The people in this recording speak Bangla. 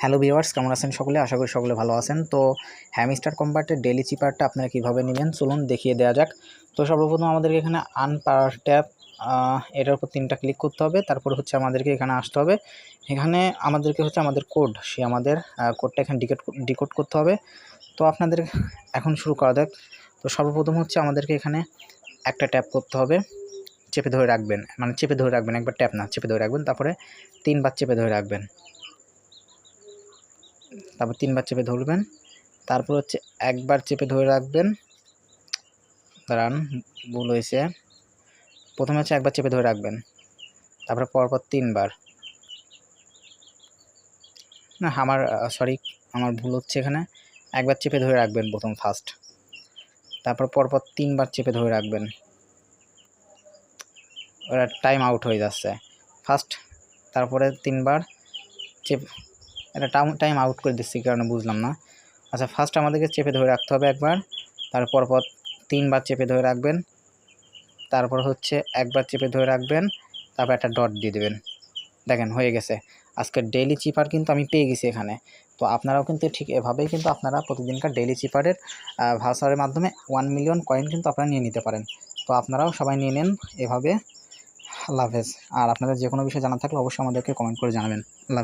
হ্যালো ভিউয়ার্স, কেমন আছেন সকলে? আশা করি সকলে ভালো আছেন। তো হ্যামিস্টার কম্পার্টের ডেলি চিপারটা আপনারা কীভাবে নেবেন? চলুন দেখিয়ে দেওয়া যাক। তো সর্বপ্রথম আমাদেরকে এখানে আনপার ট্যাপ এটার উপর তিনটা ক্লিক করতে হবে। তারপর হচ্ছে আমাদেরকে এখানে আসতে হবে। এখানে আমাদেরকে হচ্ছে আমাদের কোড সে আমাদের কোডটা এখানে ডিকোড ডিকোড করতে হবে। তো আপনাদের এখন শুরু করা যাক। তো সর্বপ্রথম হচ্ছে আমাদেরকে এখানে একটা ট্যাপ করতে হবে। চেপে ধরে রাখবেন। মানে চেপে ধরে রাখবেন, একবার ট্যাপ না, চেপে ধরে রাখবেন। তারপরে তিনবার চেপে ধরে রাখবেন। তারপর তিনবার চেপে ধরবেন। তারপর হচ্ছে একবার চেপে ধরে রাখবেন। দাঁড়ান, ভুল হয়েছে। প্রথমে হচ্ছে একবার চেপে ধরে রাখবেন। তারপরে পরপর তিনবার। না, আমার সরি আমার ভুল হচ্ছে এখানে। একবার চেপে ধরে রাখবেন প্রথম ফার্স্ট তারপর পরপর তিনবার চেপে ধরে রাখবেন। ওরা টাইম আউট হয়ে যাচ্ছে। ফার্স্ট তারপরে তিনবার চেপ এটা টাইম টাইম আউট করে দিচ্ছি কারণে বুঝলাম না। আচ্ছা ফার্স্ট আমাদেরকে চেপে ধরে রাখতে হবে একবার। তারপর পর তিনবার চেপে ধরে রাখবেন। তারপর হচ্ছে একবার চেপে ধরে রাখবেন। তারপর একটা ডট দিয়ে দেবেন। দেখেন, হয়ে গেছে। আজকের ডেইলি চিপার কিন্তু আমি পেয়ে গেছি এখানে। তো আপনারাও কিন্তু ঠিক এভাবেই কিন্তু আপনারা প্রতিদিনকার ডেইলি চিপারের ভাউচারের মাধ্যমে ওয়ান মিলিয়ন কয়েন কিন্তু আপনারা নিয়ে নিতে পারেন। তো আপনারাও সবাই নিয়ে নেন এভাবে। আল্লাহ আর আপনাদের যে কোনো বিষয়ে জানা থাকলে অবশ্যই আমাদেরকে কমেন্ট করে জানাবেন। আল্লাহ